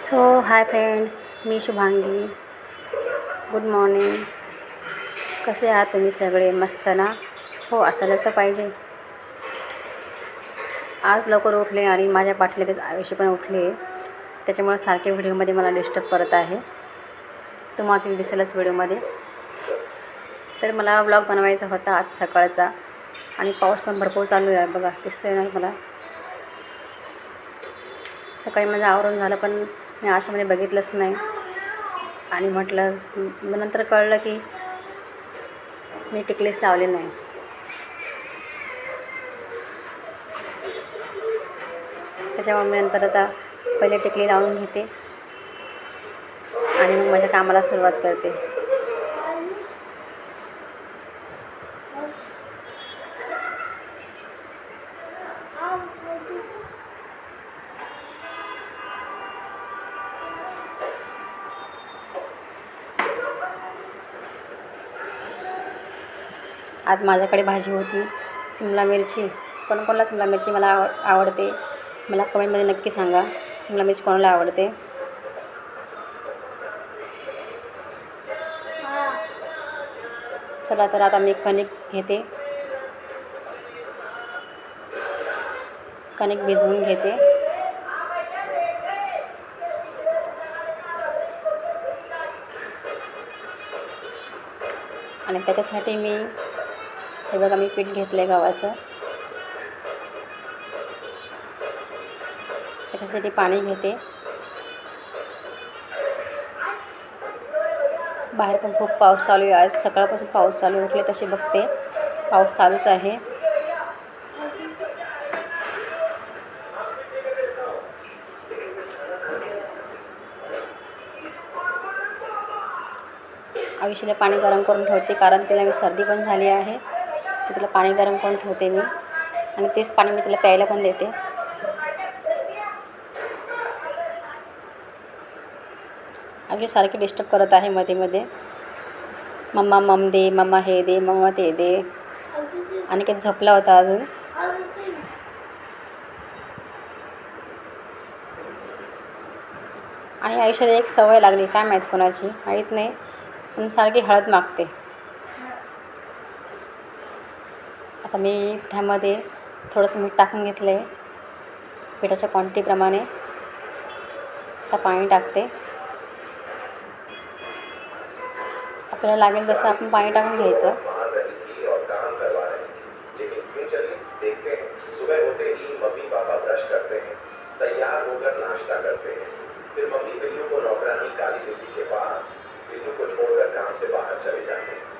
So hi friends मी Shubhangi. Good morning कसे आहात तुम्ही सगळे? मस्त ना? हो असायलाच तर पाहिजे. आज लवकर उठले आणि माझ्या पाठी लगेच आयुष्य पण उठले. त्याच्यामुळे सारखे व्हिडिओमध्ये मला डिस्टर्ब करत आहे. तुम्हाला तुम्ही दिसेलच व्हिडिओमध्ये. तर मला ब्लॉग बनवायचा होता आज सकाळचा. आणि पाऊस पण भरपूर चालू आहे बघा दिसतोय ना मला सकाळी माझं आवरून झालं पण मी आशामध्ये बघितलंच नाही. आणि म्हटलं मग नंतर कळलं की मी टिकलीच लावले नाही. त्याच्यामुळे मी नंतर आता पहिले टिकली लावून घेते आणि मग माझ्या कामाला सुरुवात करते. आज माझ्याकडे भाजी होती. सिमला मिरची. कोणाकोणाला सिमला मिरची मला आव आवडते? मला कमेंटमध्ये नक्की सांगा. सिमला मिरची कोणाला आवडते? चला तर आता मी कणिक घेते. कणिक भिजवून घेते. आणि त्याच्यासाठी मी हे बघा मी पीठ घेतलं आहे गव्हाचं. त्याच्यासाठी पाणी घेते. बाहेर पण खूप पाऊस चालू आहे. आज सकाळपासून पाऊस चालू उठले तसे बघते. पाऊस चालूच आहे. आयुष्याला पाणी गरम करून ठेवते कारण तिला मी सर्दी पण झाली आहे. तर तिला पाणी गरम करून ठेवते मी. आणि तेच पाणी मी तिला प्यायला पण देते. आयुष्य सारखे डिस्टर्ब करत आहे मध्ये मध्ये. मम्मा मम दे मम्मा हे दे मम्मा ते दे. आणि काही झोपला होता अजून. आणि आयुष्याला एक सवय लागली काय माहीत कोणाची माहीत नाही. पण सारखी हळद मागते. आता मी पिठामध्ये थोडंसं मीठ टाकून घेतलं आहे पिठाच्या क्वांटिटीप्रमाणे. आता पाणी टाकते. आपल्याला लागेल तसं आपण पाणी टाकून घ्यायचं. करते हैं फिर मम्मी बिल्लू को नौकरानी काली बिल्ली के पास बिल्लू को छोड़कर काम से बाहर चले जाते हैं।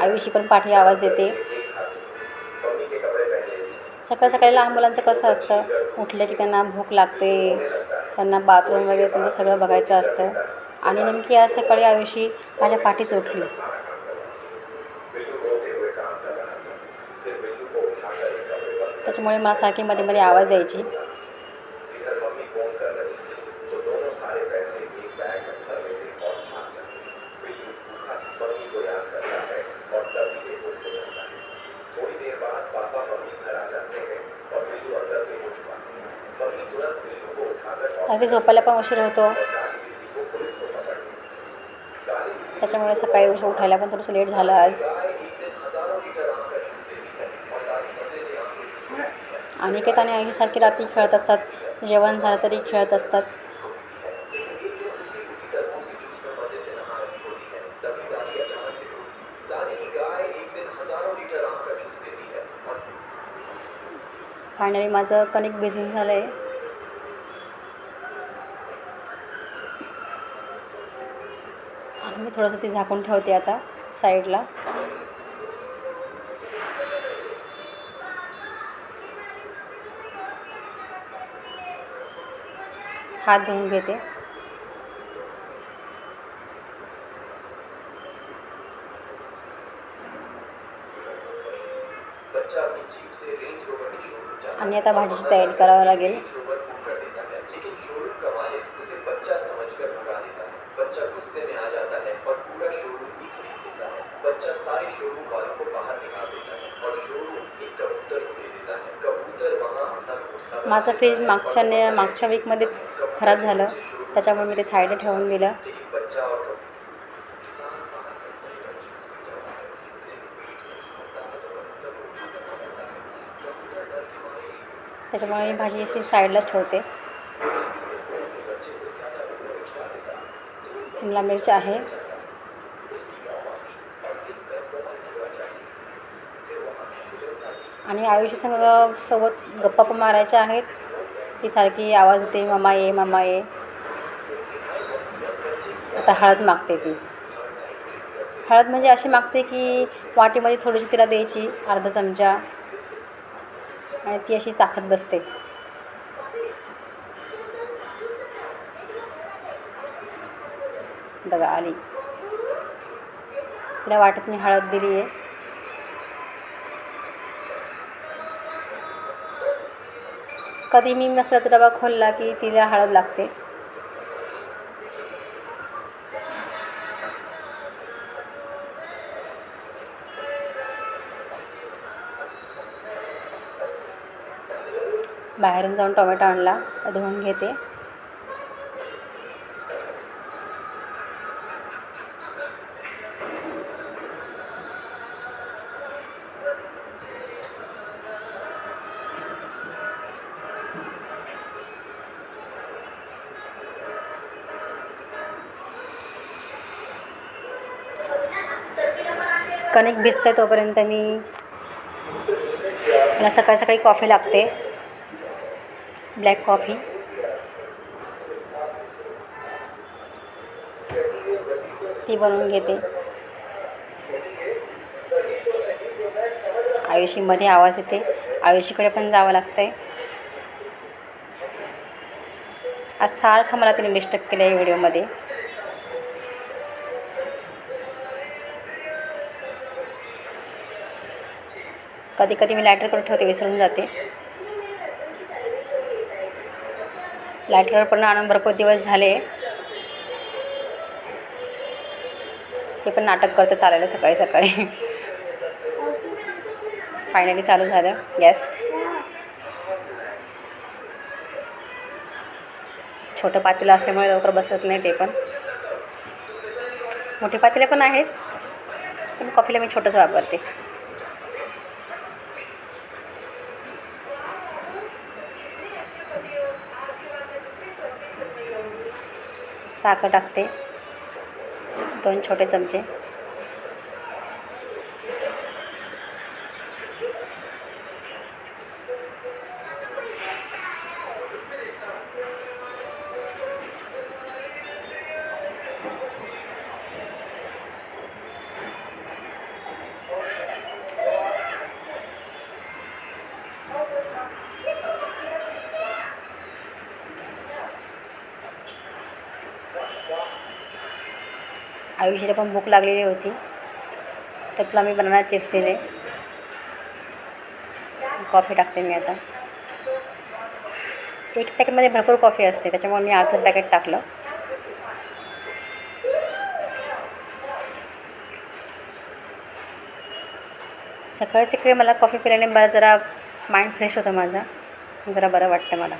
आयुषी पण पाठी आवाज देते. सकाळ सकाळी लहान मुलांचं कसं असतं? उठलं की त्यांना भूक लागते त्यांना बाथरूम वगैरे त्यांचं सगळं बघायचं असतं. आणि नेमकी आज सकाळी आयुषी माझ्या पाठीच उठली. त्याच्यामुळे मला सारखी मध्ये मध्ये आवाज द्यायची इधर मम्मी फोन कर रही थी तो दोनों सारे पैसे एक बैग में भर लेते और भाग जाते बिल्लू भूखा मम्मी को याद करता है और तभी बेहोश हो जाता है थोड़ी देर बाद पापा मम्मी घर आ जाते हैं और बिल्लू अंदर बेहोश हुआ मम्मी तुरंत बिल्लू को उठाकर अगदी झोपायला पण उशीर होतो. त्याच्यामुळे सकाळी उशीर उठायला पण थोडंसं लेट झालं आज. अनिकेत आणि आयुषी रात्री खेळत असतात. जेवण झालं तरी खेळत असतात. फायनली माझं कनेक्ट भिजून झालं आहे थोडंसं ती झाकून ठेवते आता साईडला. हात धुवून घेते. आणि आता भाजीची तयारी करावी लागेल रेंज रोवर बुक कर देता है लेकिन शोरूम का मालिक उसे बच्चा समझकर भगा देता है बच्चा गुस्से में आ जाता है और पूरा शोरूम ही खरीद लेता है बच्चा सारे शोरूम वालों को बाहर निकाल देता है और शोरूम एक कबूतर को दे देता है कबूतर वहां अपना घोंसला माझं फ्रीज मागच्या ने मागच्या वीकमध्येच खराब झालं. त्याच्यामुळे मी ते साईडला ठेवून दिलं. त्याच्यामुळे मी भाजी अशी साईडलाच ठेवते. शिमला मिरची आहे. आणि आयुष्य संग सोबत गप्पा पण मारायच्या आहेत. ती सारखी आवाज येते मामा ये मामा ये. आता हळद मागते ती. हळद म्हणजे अशी मागते की वाटीमध्ये थोडीशी तिला द्यायची अर्धा चमचा. आणि ती अशी चाखत बसते. बघा आली. तिला वाटत मी हळद दिली आहे कधी मी मसाल्याचा डबा खोलला की तिला हळद लागते. बाहेरून जाऊन टोमॅटो आणला धुवून घेते. कणिक भिजते तोपर्यंत मी मला सकाळी सकाळी कॉफी लागते. ब्लॅक कॉफी ती बनवून घेते. आयुषीमध्ये आवाज येते आयुषीकडे पण जावं लागतं आहे आज सारखं मला तिने डिस्टर्ब केलं आहे व्हिडिओमध्ये. कधी कधी मी लायटर करून ठेवते विसरून जाते. लायटरवर पण आणून भरपूर दिवस झाले. ते पण नाटक करतं चालायला सकाळी सकाळी. फायनली चालू झालं. गॅस छोटं पातेलं असल्यामुळे लवकर बसत नाही ते पण. मोठे पातेले पण आहेत. पण कॉफीला मी छोटंसं वापरते. साखर टाकते. दोन छोटे चमचे. आयुषीला पण भूक लागलेली होती. तर तुला मी बनाना चिप्स दिले. कॉफी टाकते मी आता. एक पॅकेटमध्ये भरपूर कॉफी असते त्याच्यामुळे मी अर्धं पॅकेट टाकलं. सकाळी सकाळी मला कॉफी पिल्याने मला जरा माइंड फ्रेश होतं माझा. जरा बरं वाटतं मला.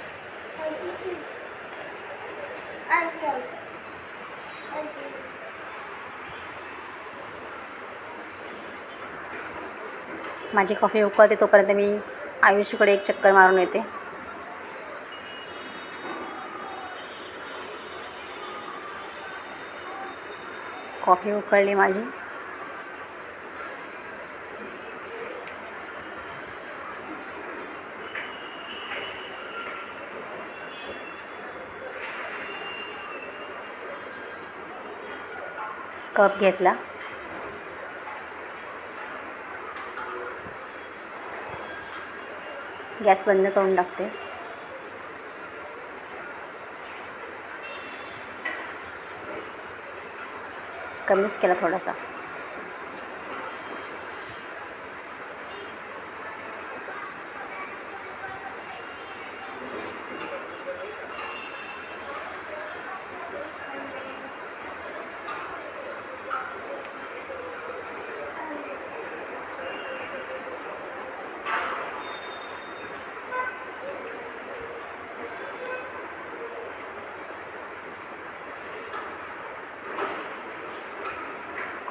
माझी कॉफी उकळते तोपर्यंत मी आयुष्यकडे एक चक्कर मारून येते. कॉफी उकळली माझी. कप घेतला. गॅस बंद करून टाकते. कमीच केला थोडासा.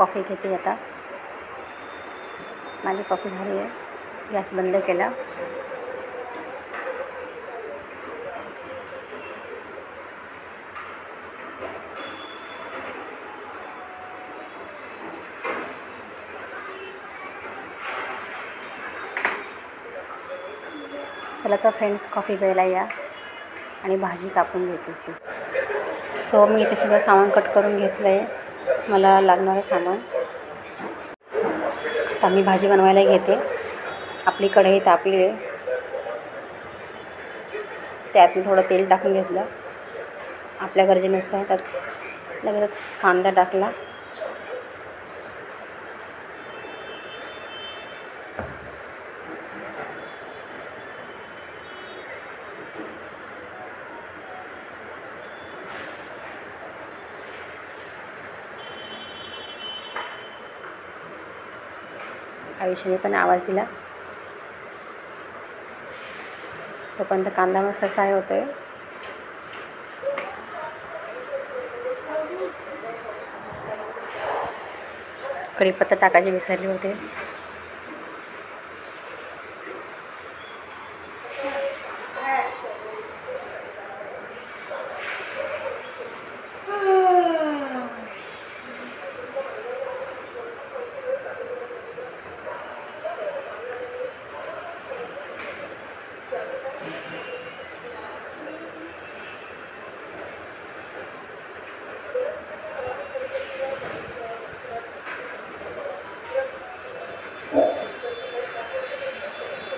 कॉफी घेते आता. माझी कॉफी झाली आहे. गॅस बंद केला. चला तर फ्रेंड्स कॉफी प्यायला या आणि भाजी कापून घेते. सो मी इथे सगळं सामान कट करून घेतलं आहे मला लागणारं सामान. आता मी भाजी बनवायला घेते. आपली कढई तापली आहे. त्यात मी थोडं तेल टाकून घेतलं. आपल्या गरजेनुसार त्यात लगेचच कांदा टाकला. आयुष्याने पण आवाज दिला. तोपर्यंत कांदा मस्त फ्राय होतो आहे कढीपत्ता टाकायचे विसरले होते.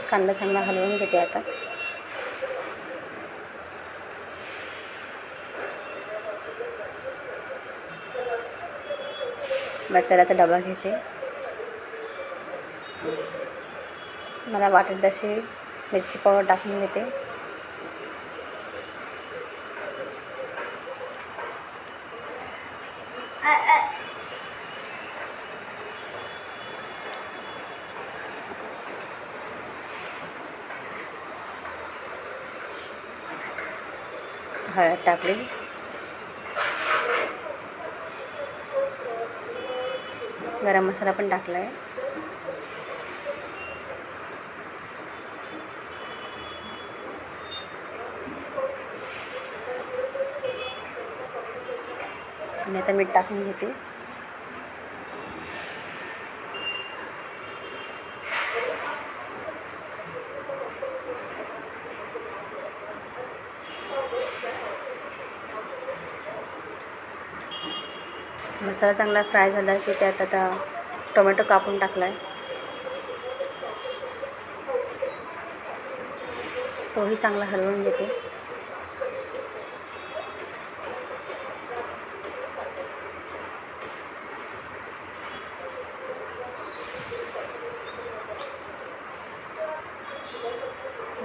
कांदा चांगला हलवून घेते आता. मसाल्याचा डबा घेते. मला वाटेल तशी मिरची पावडर टाकून घेते. हळद टाकली. गरम मसाला पण टाकला आहे आणि आता मीठ टाकून घेते. मसाला चांगला फ्राय झाला की त्यात आता टोमॅटो कापून टाकला आहे तोही चांगला हलवून घेते.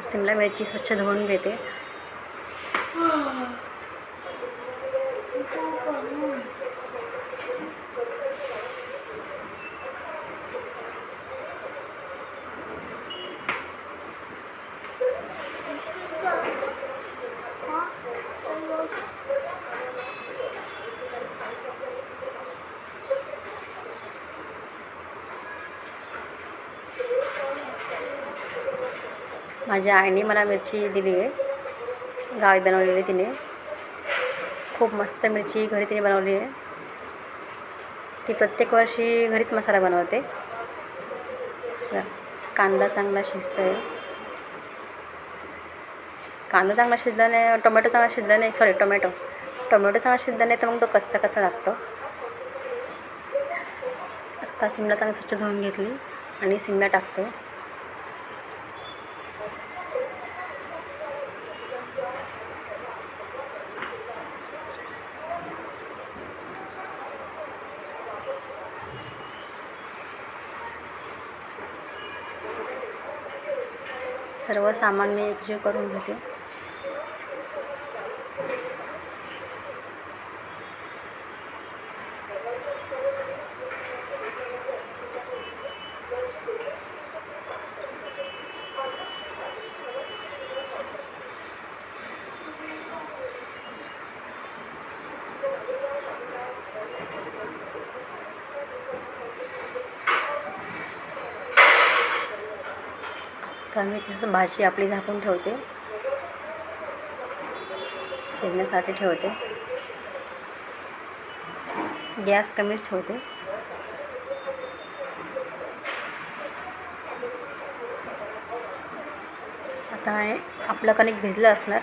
शिमला मिरची स्वच्छ धुवून घेते. माझ्या आईने मला मिरची दिली आहे. गावी बनवलेली तिने. खूप मस्त मिरची घरी तिने बनवली आहे. ती प्रत्येक वर्षी घरीच मसाला बनवते. कांदा चांगला शिजतो आहे कांदा चांगला शिजला नाही टोमॅटो चांगला शिजला नाही सॉरी टोमॅटो. टोमॅटो चांगला शिजला नाही तर मग तो कच्चा कच्चा लागतो. आता शिमला चांगली स्वच्छ धुवून घेतली आणि शिमला टाकते. सर्व सामान मी एकजीव करून घेते. तर मी तसं भाजी आपली झाकून ठेवते. शिजण्यासाठी ठेवते. गॅस कमीच ठेवते. आता हे आपलं कणिक भिजलं असणार.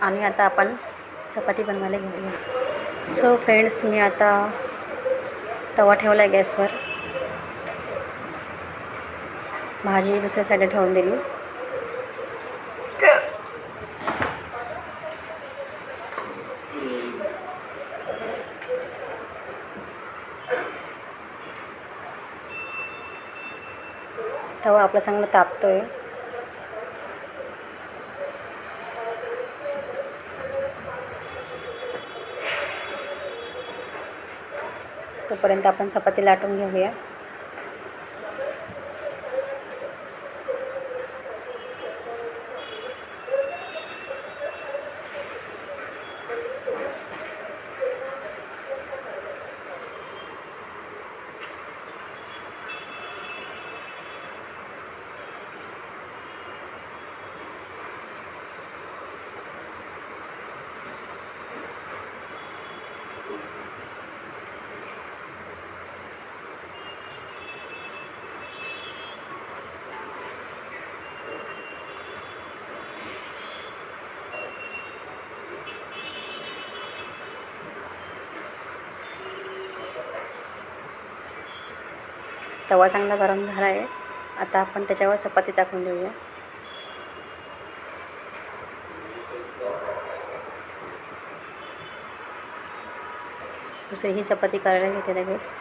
आणि आता आपण चपाती बनवायला घेऊया. सो फ्रेंड्स मी आता तवा ठेवला आहे गॅसवर. भाजी दुसऱ्या साईडला ठेवून दिली. तवा आपला चांगला तापतो आहे तोपर्यंत आपण चपाती लाटून घेऊया. तवा चांगला गरम झाला आहे. आता आपण त्याच्यावर चपाती टाकून देऊया. दुसरी ही चपाती करायला घेते लगेच.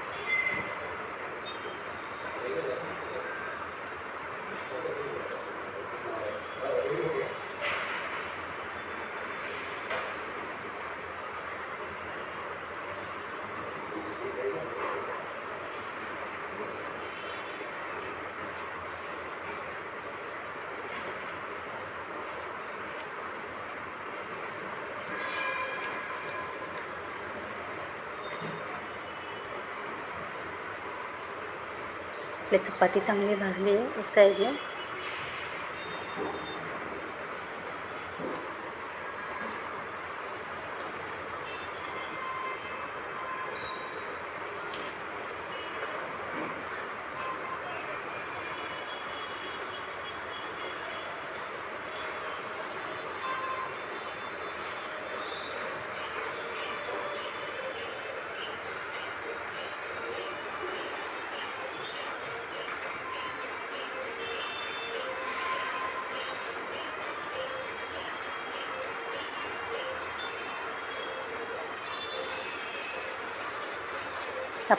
आपली चपाती चांगली भाजली आहे एक साईडने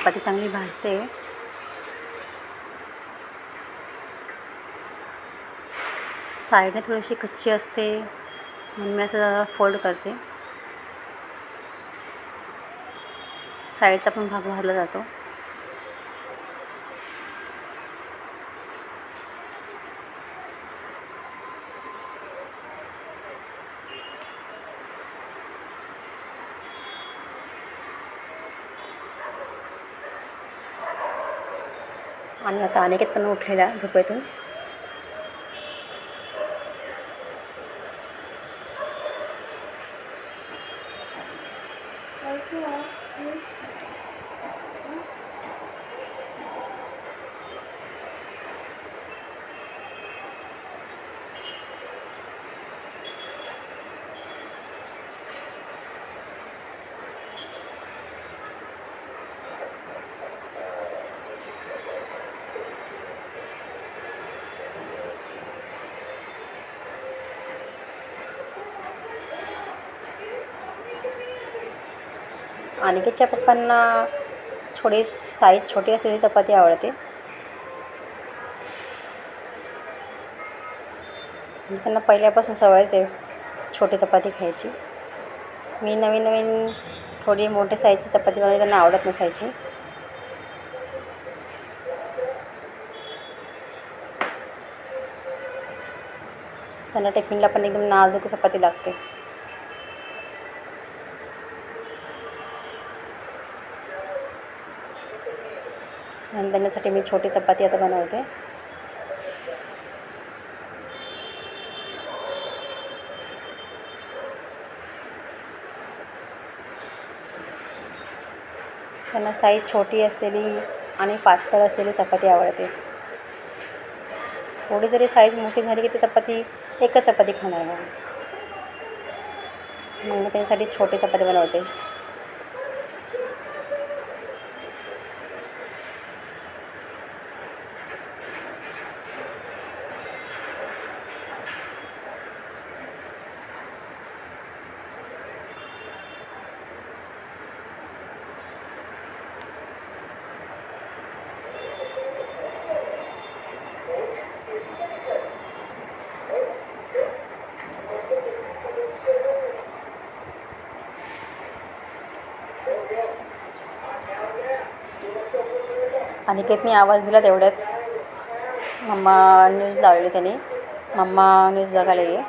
चपाती चांगली भाजते. साईडने थोडीशी कच्ची असते म्हणून मी असं फोल्ड करते. साईडचा पण भाग भाजला जातो. आता अनेकेत पण उठलेला झोपेतून. अनिकेतच्या पप्पांना थोडी साईज छोटी असलेली चपाती आवडते. त्यांना पहिल्यापासून सवयच आहे छोटी चपाती खायची. मी नवीन नवीन थोडी मोठी साईजची चपाती बनवली त्यांना आवडत नसायची. त्यांना टिफिनला पण एकदम नाजूक चपाती लागते. आणि त्यांच्यासाठी मी छोटी चपाती आता बनवते. त्यांना साईज छोटी असलेली आणि पातळ असलेली चपाती आवडते. थोडी जरी साईज मोठी झाली की ती चपाती एकच चपाती खाणार मग मग मी त्यांच्यासाठी छोटी चपाती बनवते. अनिकेतने आवाज दिला तेवढ्यात. मम्मा न्यूज लावली त्याने. मम्मा न्यूज बघायला ये.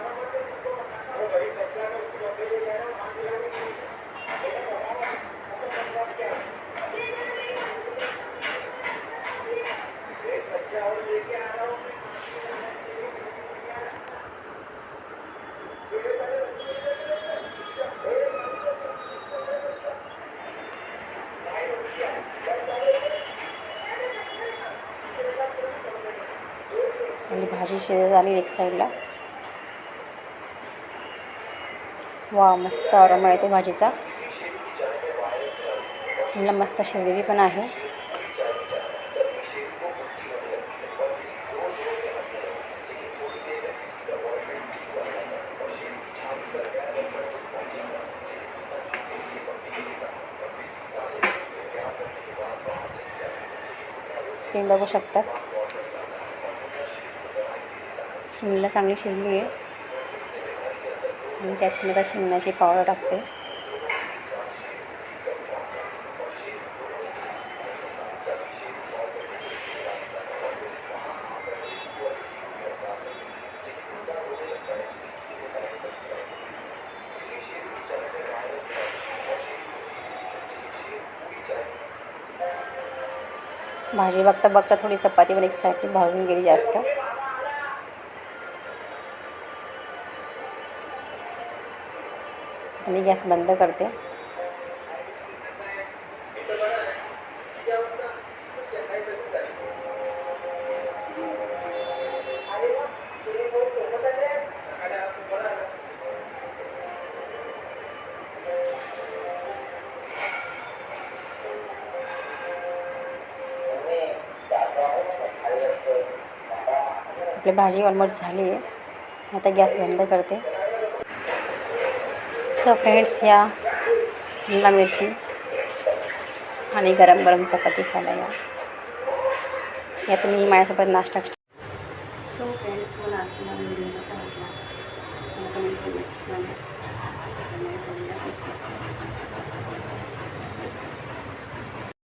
आणि झाली आली एक साईडला वा मस्त अरोमा येतो भाजीचा. समजा मस्त शिजलेली पण आहे. तुम्ही बघू शकता. शिमला चांगली शिजली आहे. आणि त्यात मी आता शिमण्याची पावडर टाकते. भाजी बघता बघता थोडी चपाती पण एक साठी भाजून गेली जास्त. मी गॅस बंद करते. आपली भाजी ऑलमोस्ट झाली. आहे आता गॅस बंद करते. सो फ्रेंड्स या शिमला मिरची आणि गरम गरम चपाती खायला या. या तुम्ही माझ्यासोबत नाश्ता